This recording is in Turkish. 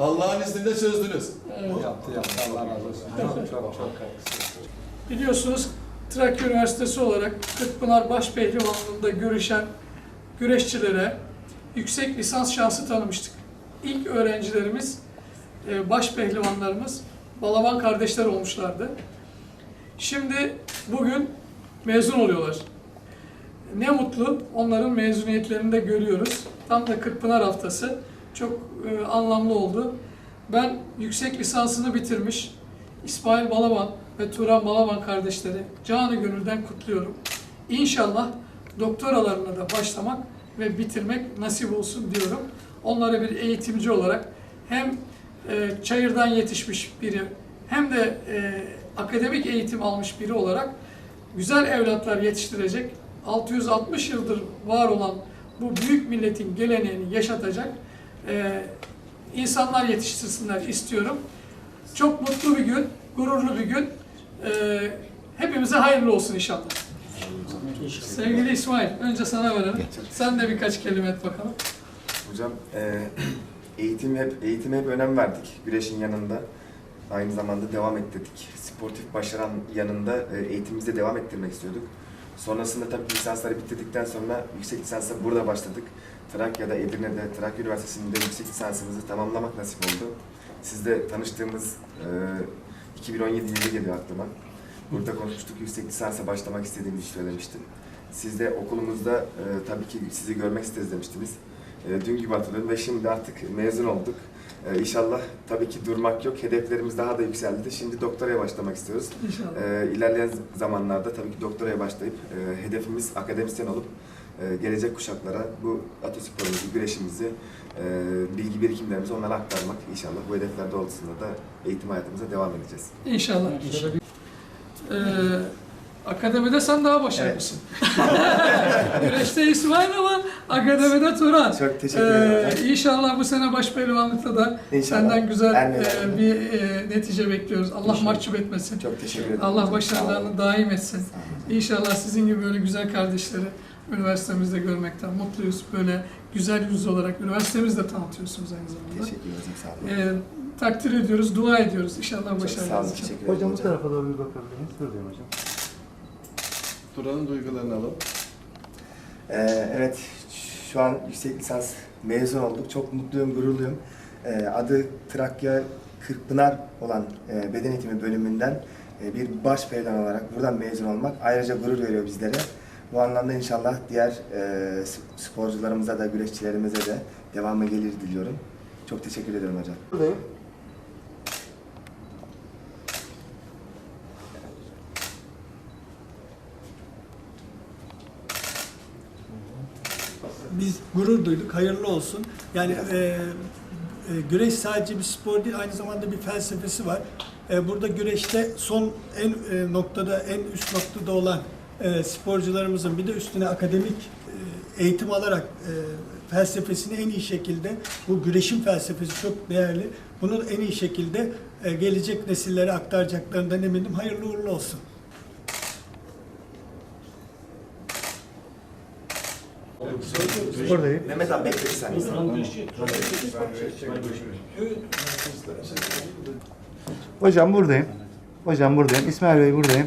Allah'ın izniyle çözdünüz. Yaptı yaptı Allah razı olsun. Çok çok çok Biliyorsunuz Trakya Üniversitesi olarak Kırkpınar Başpehlivanlığı'nda görüşen güreşçilere yüksek lisans şansı tanımıştık. İlk öğrencilerimiz, e, başpehlivanlarımız Balaban kardeşler olmuşlardı. Şimdi bugün mezun oluyorlar. Ne mutlu onların mezuniyetlerini de görüyoruz. Tam da Kırkpınar haftası çok e, anlamlı oldu. Ben yüksek lisansını bitirmiş İsmail Balaban ve Turan Balaban kardeşleri canı gönülden kutluyorum. İnşallah doktoralarına da başlamak ve bitirmek nasip olsun diyorum. Onlara bir eğitimci olarak hem e, çayırdan yetişmiş biri hem de e, akademik eğitim almış biri olarak güzel evlatlar yetiştirecek, 660 yıldır var olan bu büyük milletin geleneğini yaşatacak e, insanlar yetiştirsinler istiyorum. Çok mutlu bir gün, gururlu bir gün. E, hepimize hayırlı olsun inşallah. Sevgili İsmail, önce sana verelim. Sen de birkaç kelime et bakalım. Hocam e, eğitim hep eğitime hep önem verdik güreşin yanında. Aynı zamanda devam ettirdik. Sportif başaran yanında e, eğitimimize devam ettirmek istiyorduk. Sonrasında tabii lisansları bitirdikten sonra yüksek lisansa burada başladık. Trakya'da, Edirne'de, Trakya Üniversitesi'nde yüksek lisansımızı tamamlamak nasip oldu. Sizle tanıştığımız e, 2017 yılı geliyor aklıma. Burada konuşmuştuk, yüksek lisansa başlamak istediğimi söylemiştim. Siz de okulumuzda e, tabii ki sizi görmek isteriz demiştiniz. E, dün gibi hatırlıyorum ve şimdi artık mezun olduk. E, inşallah tabii ki durmak yok. Hedeflerimiz daha da yükseldi. Şimdi doktoraya başlamak istiyoruz. İnşallah. E, ilerleyen zamanlarda tabii ki doktoraya başlayıp e, hedefimiz akademisyen olup e, gelecek kuşaklara bu atasporumuzu, güreşimizi, e, bilgi birikimlerimizi onlara aktarmak inşallah. Bu hedefler doğrultusunda da eğitim hayatımıza devam edeceğiz. İnşallah. Ee, akademide sen daha başarılısın. Güreşte İsmail ama akademide Turan. Çok teşekkür ederim. Ee, inşallah bu sene başpehlivanlıkta da İnşallah. senden güzel e, bir e, netice bekliyoruz. Allah İnşallah. mahcup etmesin. Çok teşekkür ederim. Allah başarılarını daim etsin. İnşallah sizin gibi böyle güzel kardeşleri üniversitemizde görmekten mutluyuz. Böyle güzel yüz olarak üniversitemizde tanıtıyorsunuz aynı zamanda. Teşekkür ederim. Sağ olun. Ee, takdir ediyoruz, dua ediyoruz. İnşallah Çok sağ olun. başarılarınız için. Ederim Hocam bu tarafa doğru bir bakabilir miyiz? Buradayım hocam. Turan'ın duygularını alalım. Ee, evet, şu an yüksek lisans mezun olduk. Çok mutluyum, gururluyum. Ee, adı Trakya Kırkpınar olan e, beden eğitimi bölümünden e, bir baş pehlivan olarak buradan mezun olmak ayrıca gurur veriyor bizlere. Bu anlamda inşallah diğer e, sporcularımıza da, güreşçilerimize de devamı gelir diliyorum. Çok teşekkür ederim hocam. Buradayım. Biz gurur duyduk, hayırlı olsun. Yani e, e, güreş sadece bir spor değil, aynı zamanda bir felsefesi var. E, burada güreşte son en e, noktada, en üst noktada olan e, sporcularımızın bir de üstüne akademik e, eğitim alarak e, felsefesini en iyi şekilde, bu güreşin felsefesi çok değerli. Bunu en iyi şekilde e, gelecek nesillere aktaracaklarından eminim. Hayırlı uğurlu olsun. Buradayım. Mehmet abi bekle saniye. Hocam buradayım. Hocam buradayım. İsmail Bey buradayım.